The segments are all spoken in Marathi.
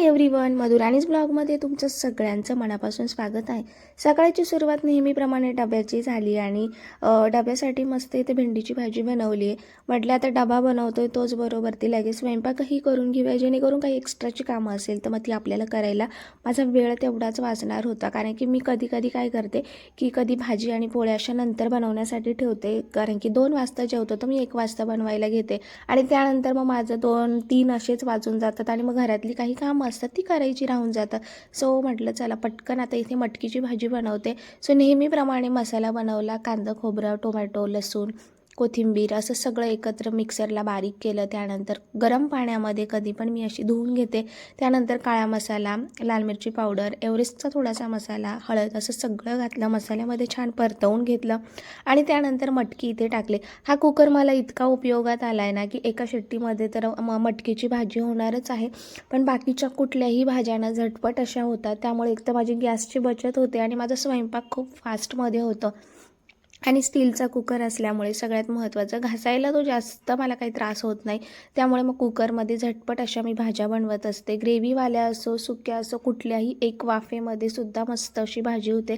हाय एव्हरीवन मधुराणीज ब्लॉगमध्ये तुमचं सगळ्यांचं मनापासून स्वागत आहे. सकाळची सुरुवात नेहमीप्रमाणे डब्याची झाली आणि डब्यासाठी मस्त इथे भेंडीची भाजी बनवली आहे. म्हटलं आता डबा बनवतोय तोच बरोबर. ती लगेच स्वयंपाकही करून घेऊया जेणेकरून काही एक्स्ट्राची कामं असेल तर मग ती आपल्याला करायला माझा वेळ तेवढाच वाचणार होता. कारण की मी कधी कधी काय करते की कधी भाजी आणि पोळ्या अशा नंतर बनवण्यासाठी ठेवते. कारण की दोन वाजता जेवतो तर मी एक वाजता बनवायला घेते. आणि त्यानंतर मग माझं दोन तीन असेच वाजून जातात आणि मग घरातली काही कामं असतात ती करायची राहून जातात. सो म्हटलं चला पटकन आता इथे मटकीची भाजी बनवते. सो नेहमीप्रमाणे मसाला बनवला कांदा खोबरं टोमॅटो लसूण कोथिंबीर असं सगळं एकत्र मिक्सरला बारीक केलं. त्यानंतर गरम पाण्यामध्ये कधी पण मी अशी धुवून घेते. त्यानंतर काळा मसाला लाल मिरची पावडर एव्हरेस्टचा थोडासा मसाला हळद असं सगळं घातलं. मसाल्यामध्ये छान परतवून घेतलं आणि त्यानंतर मटकी इथे टाकले. हा कुकर मला इतका उपयोगात आला आहे ना की एका शेट्टीमध्ये तर मटकीची भाजी होणारच आहे. पण बाकीच्या कुठल्याही भाज्यांना झटपट अशा होतात. त्यामुळे एक तर माझी गॅसची बचत होते आणि माझा स्वयंपाक खूप फास्टमध्ये होतं. आणि स्टीलचा कुकर असल्यामुळे सगळ्यात महत्त्वाचं घासायला तो जास्त मला काही त्रास होत नाही. त्यामुळे मग कुकरमध्ये झटपट अशा मी भाज्या बनवत असते. ग्रेव्हीवाल्या असो सुक्या असो कुठल्याही एक वाफेमध्ये सुद्धा मस्त अशी भाजी होते.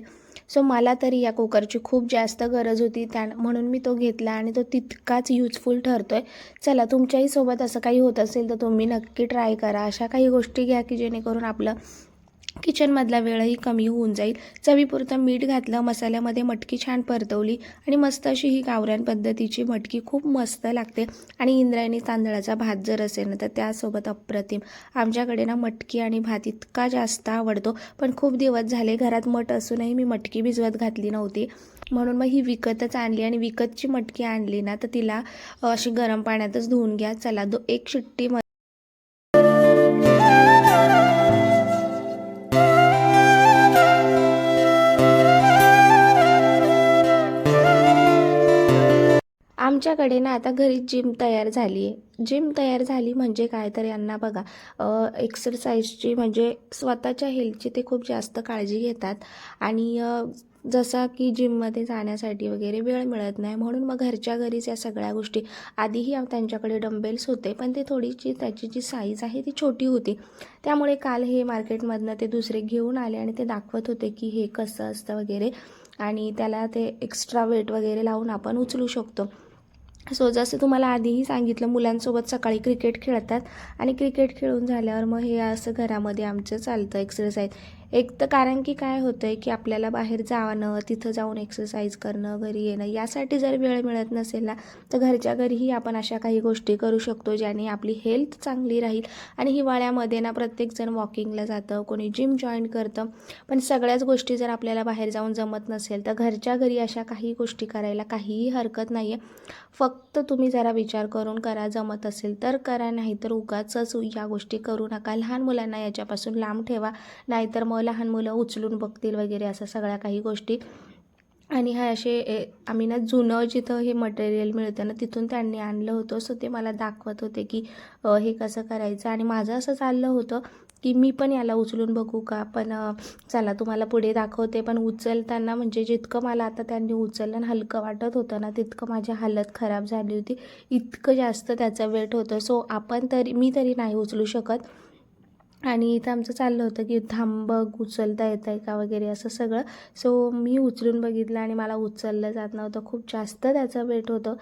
सो मला तरी या कुकरची खूप जास्त गरज होती. त्या म्हणून मी तो घेतला आणि तो तितकाच युजफुल ठरतो आहे चला तुमच्याही सोबत असं काही होत असेल तर तुम्ही नक्की ट्राय करा. अशा काही गोष्टी घ्या की जेणेकरून आपलं किचनमधला वेळही कमी होऊन जाईल. चवीपुरतं मीठ घातलं मसाल्यामध्ये मटकी छान परतवली आणि मस्त अशी ही गावरान पद्धतीची मटकी खूप मस्त लागते आणि इंद्रायणी तांदळाचा भात जर असेल ना तर त्यासोबत अप्रतिम. आमच्याकडे ना मटकी आणि भात इतका जास्त आवडतो पण खूप दिवस झाले घरात मठ असूनही मी मटकी भिजवत घातली नव्हती. म्हणून मग ही विकतच आणली आणि विकतची मटकी आणली ना तर तिला अशी गरम पाण्यातच धुवून घ्या. चला दो एक शिट्टी आमच्याकडे ना आता घरी जिम तयार झाली आहे. जिम तयार झाली म्हणजे काय तर यांना बघा एक्सरसाइजची म्हणजे स्वतःच्या हेल्थची ते खूप जास्त काळजी घेतात. आणि जसं जसा की जिममध्ये जाण्यासाठी वगैरे वेळ मिळत नाही म्हणून मग घरच्या घरीच या सगळ्या गोष्टी. आधीही त्यांच्याकडे डंबेल्स होते पण ते थोडीशी त्याची जी साईज आहे ती छोटी होती. त्यामुळे काल हे मार्केटमधनं ते दुसरे घेऊन आले आणि ते दाखवत होते की हे कसं असतं वगैरे. आणि त्याला ते एक्स्ट्रा वेट वगैरे लावून आपण उचलू शकतो. सो जसं तुम्हाला आधीही सांगितलं मुलांसोबत सकाळी क्रिकेट खेळतात आणि क्रिकेट खेळून झाल्यावर मग हे असं घरामध्ये आमचं चालतं एक्सरसाइज एक तर कारण की काय होतं आहे की आपल्याला बाहेर जाणं तिथं जाऊन एक्सरसाइज करणं घरी येणं यासाठी जर वेळ मिळत नसेल ना तर घरच्या घरीही आपण अशा काही गोष्टी करू शकतो ज्याने आपली हेल्थ चांगली राहील. आणि हिवाळ्यामध्ये ना प्रत्येकजण वॉकिंगला जातं कोणी जिम जॉईन करतं. पण सगळ्याच गोष्टी जर आपल्याला बाहेर जाऊन जमत नसेल तर घरच्या घरी अशा काही गोष्टी करायला काहीही हरकत नाही आहे फक्त तुम्ही जरा विचार करून करा जमत असेल तर करा नाही तर उगाचच या गोष्टी करू नका. लहान मुलांना याच्यापासून लांब ठेवा नाहीतर मग लहान मुलं उचलून बघतील वगैरे असं सगळ्या काही गोष्टी. आणि हा असे ए, आम्ही ना जुनं जिथं हे मटेरियल मिळतं ना तिथून त्यांनी आणलं होतं. सो ते मला दाखवत होते की हे कसं करायचं. आणि माझं असं चाललं होतं की मी पण याला उचलून बघू का? पण चला तुम्हाला पुढे दाखवते. पण उचलताना म्हणजे जितकं मला आता त्यांनी उचललं आणि हलकं वाटत होतं ना तितकं माझी हालत खराब झाली होती. इतकं जास्त त्याचं वेट होतं. सो आपण तरी मी तरी नाही उचलू शकत. आणि इथं आमचं चाललं होतं की थांब उचलता येत आहे का वगैरे असं सगळं. सो मी उचलून बघितलं आणि मला उचललं जात नव्हतं. खूप जास्त त्याचं वेट होतं.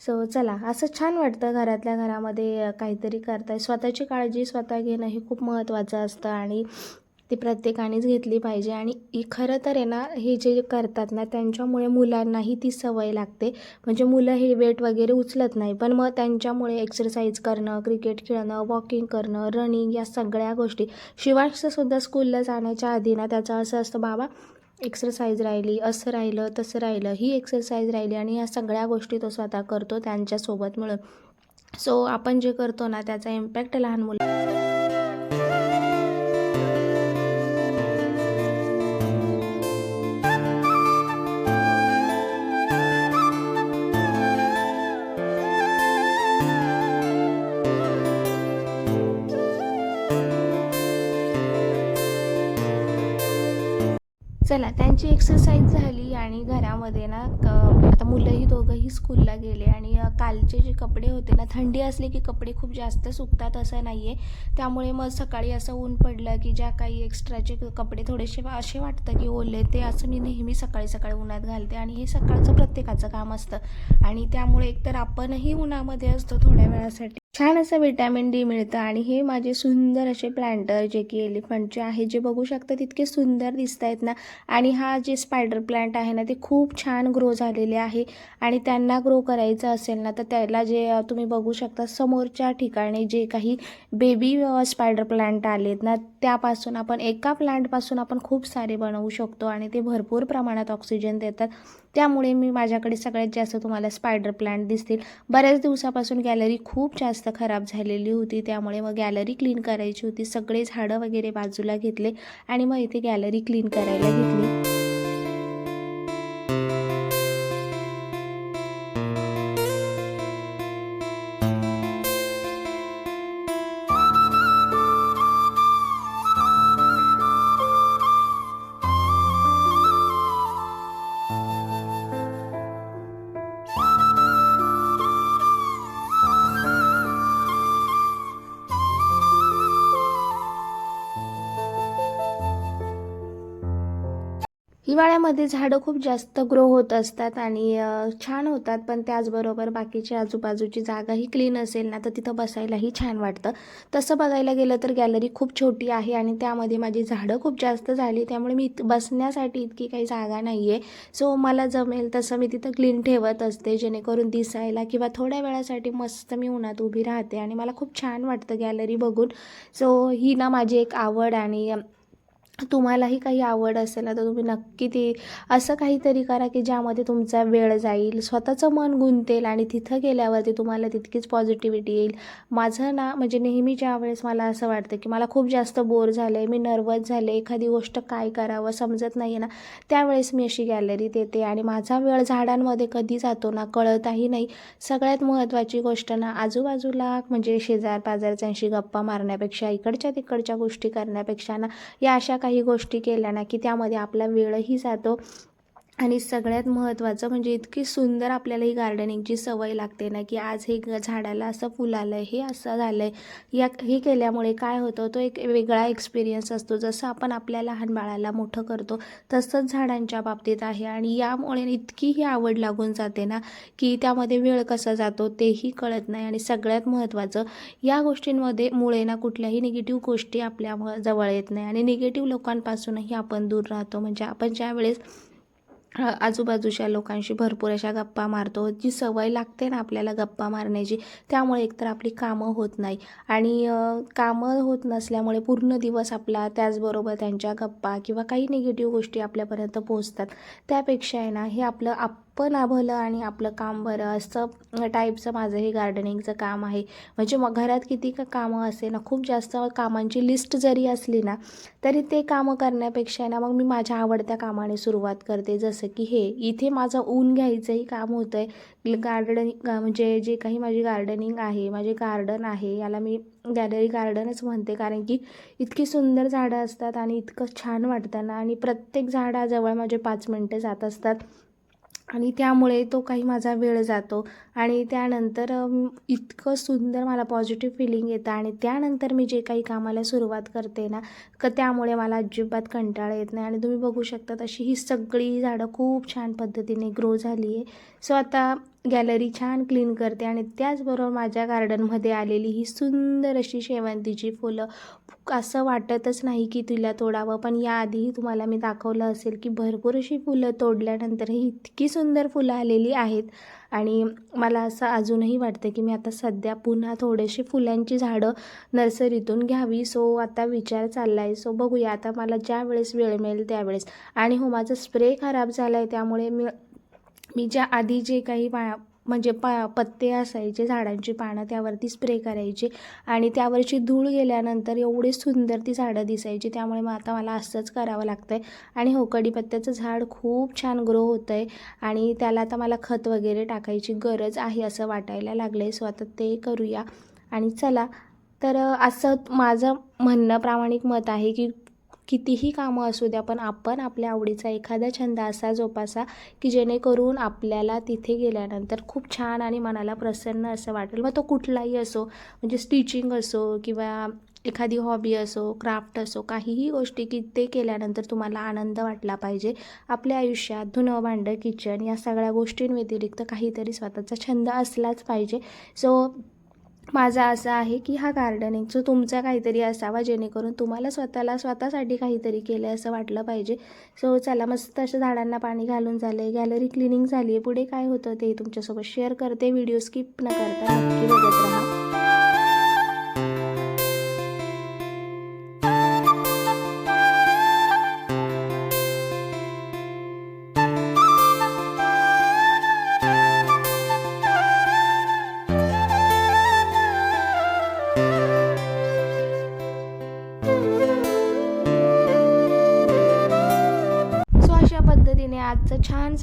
सो चला असं छान वाटतं घरातल्या घरामध्ये काहीतरी करताय. स्वतःची काळजी स्वतः घेणं हे खूप महत्त्वाचं असतं आणि ती प्रत्येकानेच घेतली पाहिजे. आणि खरं तर आहे ना हे जे करतात ना त्यांच्यामुळे मुलांनाही ती सवय लागते. म्हणजे मुलं हे वेट वगैरे उचलत नाही. पण मग त्यांच्यामुळे एक्सरसाइज करणं क्रिकेट खेळणं वॉकिंग करणं रनिंग या सगळ्या गोष्टी. शिवांशसुद्धा स्कूलला जाण्याच्या आधी ना त्याचं असं असतं बाबा एक्सरसाइज राहिली असं राहिलं तसं राहिलं. ही एक्सरसाइज राहिली आणि या सगळ्या गोष्टी तो स्वतः करतो त्यांच्यासोबत मिळून. सो आपण जे करतो ना त्याचा इम्पॅक्ट लहान मुलं चला त्यांची एक्सरसाइज झाली आणि घरामध्ये ना क- आता मुलंही दोघंही स्कूलला गेले आणि कालचे जे कपडे होते ना थंडी असली की कपडे खूप जास्त सुकतात असं नाही आहे त्यामुळे मग सकाळी असं ऊन पडलं की ज्या काही एक्स्ट्राचे कपडे थोडेसे असे वाटतं की ओले ते असं मी नेहमी सकाळी सकाळी उन्हात घालते आणि हे सकाळचं प्रत्येकाचं काम असतं. आणि त्यामुळे एकतर आपणही उन्हामध्ये असतो थोड्या वेळासाठी. छान असं विटॅमिन डी मिळतं आणि हे माझे सुंदर असे प्लांटर जे की एलिफंटचे आहे जे बघू शकतात इतके सुंदर दिसत आहेत ना. आणि हा जे स्पायडर प्लांट आहे ना ते खूप छान ग्रो झालेले आहे. आणि त्यांना ग्रो करायचं असेल ना तर त्याला जे तुम्ही बघू शकता समोरच्या ठिकाणी जे काही बेबी स्पायडर प्लांट आलेत ना त्यापासून आपण एका प्लांटपासून आपण खूप सारे बनवू शकतो आणि ते भरपूर प्रमाणात ऑक्सिजन देतात. त्यामुळे मी माझ्याकडे सगळ्यात जास्त तुम्हाला स्पायडर प्लांट दिसतील. बऱ्याच दिवसापासून गॅलरी खूप जास्त खराब झालेली होती. त्यामुळे मग गॅलरी क्लीन करायची होती. सगळे झाडं वगैरे बाजूला घेतले आणि मग इथे गॅलरी क्लीन करायला घेतली. हिवाळ्यामध्ये झाडं खूप जास्त ग्रो होत असतात आणि छान होतात पण त्याचबरोबर बाकीची आजूबाजूची जागाही क्लीन असेल ना तर तिथं बसायलाही छान वाटतं. तसं बघायला गेलं तर गॅलरी खूप छोटी आहे आणि त्यामध्ये माझी झाडं खूप जास्त झाली त्यामुळे मी बसण्यासाठी इतकी काही जागा नाही आहे सो मला जमेल तसं मी तिथं क्लीन ठेवत असते जेणेकरून दिसायला किंवा थोड्या वेळासाठी मस्त मी उन्हात उभी राहते आणि मला खूप छान वाटतं गॅलरी बघून. सो ही ना माझी एक आवड आणि तुम्हालाही काही आवड असेल तर तुम्ही नक्की ती असं काहीतरी करा की ज्यामध्ये तुमचा वेळ जाईल स्वतःचं मन गुंतेल आणि तिथं गेल्यावरती तुम्हाला तितकीच पॉझिटिव्हिटी येईल. माझं ना म्हणजे नेहमीच्या वेळेस मला असं वाटतं की मला खूप जास्त बोर झालं आहे मी नर्वस झाले एखादी गोष्ट काय करावं समजत नाही आहे ना त्यावेळेस मी अशी गॅलरीत येते आणि माझा वेळ झाडांमध्ये कधी जातो ना कळतही नाही. सगळ्यात महत्त्वाची गोष्ट ना आजूबाजूला म्हणजे शेजार पाजारच्यांशी गप्पा मारण्यापेक्षा इकडच्या तिकडच्या गोष्टी करण्यापेक्षा ना या अशा काही गोष्टी केल्या ना की त्यामध्ये आपला वेळही जातो. आणि सगळ्यात महत्त्वाचं म्हणजे इतकी सुंदर आपल्याला ही गार्डनिंगची सवय लागते ना की आज हे ग- झाडाला असं फुल आलं आहे हे असं झालं आहे या हे केल्यामुळे काय होतं तो एक वेगळा एक्सपिरियन्स असतो. जसं आपण आपल्या लहान बाळाला मोठं करतो तसंच झाडांच्या बाबतीत आहे. आणि यामुळे इतकी ही आवड लागून जाते ना की त्यामध्ये वेळ कसा जातो तेही कळत नाही. आणि सगळ्यात महत्त्वाचं या गोष्टींमध्ये मुळे ना कुठल्याही निगेटिव्ह गोष्टी आपल्या जवळ येत नाही. आणि निगेटिव्ह लोकांपासूनही आपण दूर राहतो. म्हणजे आपण ज्या वेळेस आजूबाजूच्या लोकांशी भरपूर अशा गप्पा मारतो जी सवय लागते ना आपल्याला गप्पा मारण्याची त्यामुळे एकतर आपली कामं होत नाही. आणि कामं होत नसल्यामुळे पूर्ण दिवस आपला त्याचबरोबर त्यांच्या गप्पा किंवा काही निगेटिव्ह गोष्टी आपल्यापर्यंत पोहोचतात. त्यापेक्षा आहे ना हे आपलं आप पण आभलं आणि आपलं काम बरं असं टाईपचं माझं हे गार्डनिंगचं काम आहे. म्हणजे मग घरात किती का कामं असे ना खूप जास्त कामांची लिस्ट जरी असली ना तरी ते कामं करण्यापेक्षा ना मग मी माझ्या आवडत्या कामाने सुरुवात करते. जसं की हे इथे माझं ऊन घ्यायचंही काम होतं आहे गार्डनिंग म्हणजे जे काही माझी गार्डनिंग आहे माझे गार्डन आहे याला मी गॅलरी गार्डनच म्हणते. कारण की इतकी सुंदर झाडं असतात आणि इतकं छान वाटतं ना आणि प्रत्येक झाडाजवळ माझे पाच मिनटं जात असतात. आणि त्यामुळे तो काही माझा वेळ जातो. आणि त्यानंतर इतकं सुंदर मला पॉझिटिव्ह फिलिंग येतं आणि त्यानंतर मी जे काही कामाला सुरुवात करते ना क त्यामुळे मला अजिबात कंटाळा येत नाही. आणि तुम्ही बघू शकता तशी ही सगळी झाडं खूप छान पद्धतीने ग्रो झाली आहे सो आता गॅलरी छान क्लीन करते आणि त्याचबरोबर माझ्या गार्डनमध्ये आलेली ही सुंदर अशी शेवंतीची फुलं. असं वाटतच नाही की तिला तोडावं पण याआधीही तुम्हाला मी दाखवलं असेल की भरपूर अशी फुलं तोडल्यानंतरही इतकी सुंदर फुलं आलेली आहेत. आणि मला असं अजूनही वाटतं की मी आता सध्या पुन्हा थोडेशी फुलांची झाडं नर्सरीतून घ्यावी. सो आता विचार चालला आहे सो बघूया. आता मला ज्या वेळेस वेळ मिळेल त्यावेळेस. आणि हो माझा स्प्रे खराब झाला आहे त्यामुळे मी मी ज्या आधी जे काही पा म्हणजे पा पत्ते असायचे झाडांची पानं त्यावरती स्प्रे करायचे आणि त्यावरची धूळ गेल्यानंतर एवढे सुंदर ती झाडं दिसायची त्यामुळे मग आता मला असंच करावं लागतं आहे आणि हो कढीपत्त्याचं झाड खूप छान ग्रो होतं आहे आणि त्याला आता मला खत वगैरे टाकायची गरज आहे असं वाटायला लागलं आहे सो आता ते करूया. आणि चला तर असं माझं म्हणणं प्रामाणिक मत आहे की कितीही कामं असू द्या पण आपण आपल्या आवडीचा एखादा छंद असा जोपासा की जेणेकरून आपल्याला तिथे गेल्यानंतर खूप छान आणि मनाला प्रसन्न असं वाटेल. मग तो कुठलाही असो म्हणजे स्टिचिंग असो किंवा एखादी हॉबी असो क्राफ्ट असो काहीही गोष्टी की ते केल्यानंतर तुम्हाला आनंद वाटला पाहिजे. आपल्या आयुष्यात धुणं भांडं किचन या सगळ्या गोष्टींव्यतिरिक्त काहीतरी स्वतःचा छंद असलाच पाहिजे. सो माझा असं आहे की हा गार्डनिंगचं तुमचा काहीतरी असावा जेणेकरून तुम्हाला स्वतःला स्वतःसाठी काहीतरी केलं आहे असं वाटलं पाहिजे. सो चला मस्त अशा झाडांना पाणी घालून झालं आहे गॅलरी क्लिनिंग झाली आहे पुढे काय होतं ते तुमच्यासोबत शेअर करते. व्हिडिओ स्किप न करता नक्की बघत राहा.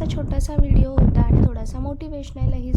असा छोटासा व्हिडिओ होता आणि थोडासा मोटिवेशनलही